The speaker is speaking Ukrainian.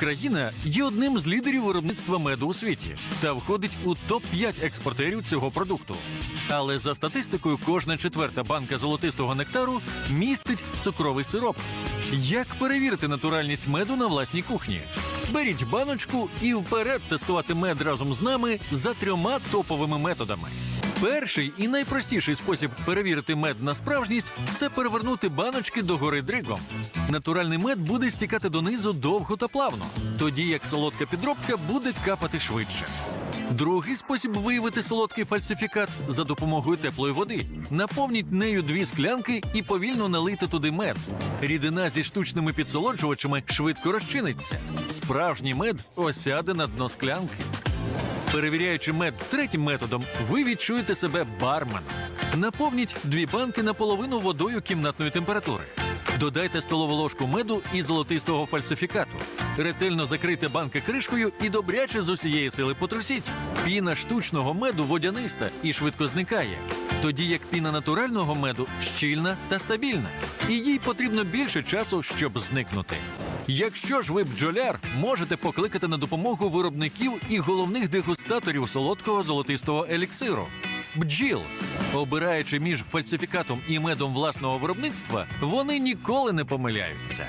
Україна є одним з лідерів виробництва меду у світі та входить у топ-5 експортерів цього продукту. Але за статистикою, кожна четверта банка золотистого нектару містить цукровий сироп. Як перевірити натуральність меду на власній кухні? Беріть баночку і вперед тестувати мед разом з нами за трьома топовими методами. Перший і найпростіший спосіб перевірити мед на справжність це перевернути баночки догори дригом. Натуральний мед буде стікати донизу довго та плавно, тоді як солодка підробка буде капати швидше. Другий спосіб виявити солодкий фальсифікат за допомогою теплої води. Наповніть нею дві склянки і повільно налийте туди мед. Рідина зі штучними підсолоджувачами швидко розчиниться. Справжній мед осяде на дно склянки. Перевіряючи мед третім методом, ви відчуєте себе барменом. Наповніть дві банки наполовину водою кімнатної температури. Додайте столову ложку меду і золотистого фальсифікату. Ретельно закрийте банки кришкою і добряче з усієї сили потрусіть. Піна штучного меду водяниста і швидко зникає. Тоді як піна натурального меду щільна та стабільна, і їй потрібно більше часу, щоб зникнути. Якщо ж ви бджоляр, можете покликати на допомогу виробників і головних дегустаторів солодкого золотистого еліксиру. Бджіл, обираючи між фальсифікатом і медом власного виробництва, вони ніколи не помиляються.